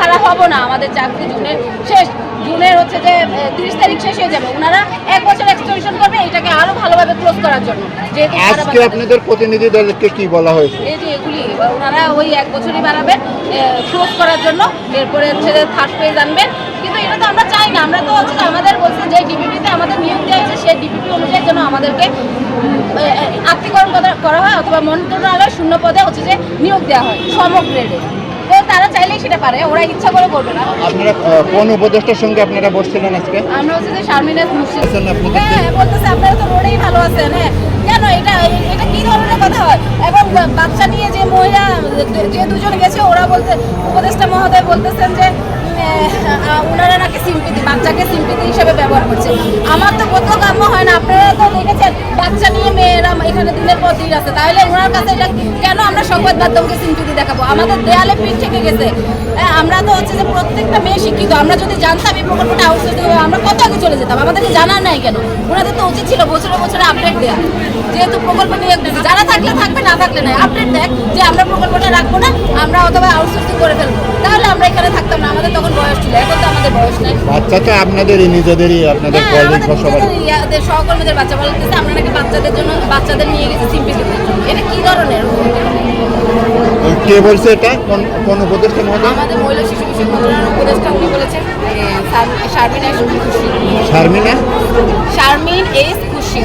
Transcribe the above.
হারা হব না আমাদের চাকরি জুনের শেষ জুনের হচ্ছে যে তিরিশ তারিখ শেষ হয়ে যাবে। ওনারা এক বছর এক্সটেনশন করবে এটাকে আরও ভালোভাবে ক্লোজ করার জন্য। যেহেতু আজকে আপনাদের প্রতিনিধি দলকে কি বলা হয়েছে? এই যে এগুলি ওনারা ওই এক বছরই বাড়াবেন ক্লোজ করার জন্য। এরপরে হচ্ছে যে থার্ড পেজ আনবেন কিন্তু এটা তো আমরা চাই না আমরা তো হচ্ছে আমাদের বলছে যে ডিপিপিতে আমাদের নিয়োগ দেওয়া হয়েছে সেই ডিপিপি অনুযায়ী যেন আমাদেরকে আত্মীকরণ করা- হয় অথবা মন্ত্রণালয় শূন্য পদে হচ্ছে যে নিয়োগ দেওয়া হয় সমগ্র গ্রেডে তো তারা চাইলেই সেটা পারে ওরা ইচ্ছা করে করবে না। আপনারা কোন উপদেষ্টার সঙ্গে আপনারা বসছিলেন আজকে? আমরা হচ্ছে যে শারমিনাজ মুর্শিদ। হ্যাঁ বলতেছে আপনারা তো রোডেই ভালো আছেন হ্যাঁ। কেন এটা এটা কি ধরনের কথা হয়? এবং বাচ্চা নিয়ে যে মহিলা যে দুজন গেছে ওরা বলতে উপদেষ্টা মহোদয় বলতেছেন যে ওনারা নাকি সিম্পিতি বাচ্চাকে সিম্পিতি হিসেবে ব্যবহার করছে। আমার তো বোধ কাম্য হয় না আপনারা বাচ্চা নিয়ে মেয়েরা এখানে দিনের পর দিন আছে। তাহলে ওনার কাছে এটা কেন আমরা সংবাদ মাধ্যমকে সিম্পিতি দেখাবো? আমাদের দেয়ালে পিঠ থেকে গেছে। আমরা তো হচ্ছে যে প্রত্যেকটা মেয়ে শিক্ষিত। আমরা যদি জানতাম এই প্রকল্পটা আউটসোর্সিং হবে আমরা কত আগে চলে যেতাম? আমাদেরকে জানার নাই কেন? ওনাদের তো উচিত ছিল বছরে বছরে আপডেট দেওয়া যেহেতু প্রকল্প নিয়ে যারা থাকলে থাকবে, না থাকলে নাই। আপডেট দেখ যে আমরা প্রকল্পটা রাখব না, আমরা অথবা আউটসোর্সিং করে ফেলব তাহলে আমরা এখানে থাকতাম না আমাদের তখন বয়স ছিল এখন তো আমাদের বয়স নাই। বাচ্চা তো আপনাদেরই নিজেদেরই আপনাদের হ্যাঁ, কলেজ বা সবার। ইয়াদের সহকর্মীদের বাচ্চা বলতেছে আমরা নাকি বাচ্চাদের জন্য বাচ্চাদের নিয়ে গেছি সিম্পিতি এটা কি ধরনের? কে বলছে এটা? কোন কোন উপদেষ্টা মহোদয়? আমাদের মহিলা শিশু বিষয়ক মন্ত্রণালয়ের উপদেষ্টা উনি বলেছেন শারমিন খুশি। শারমিনা শারমিন এস খুশি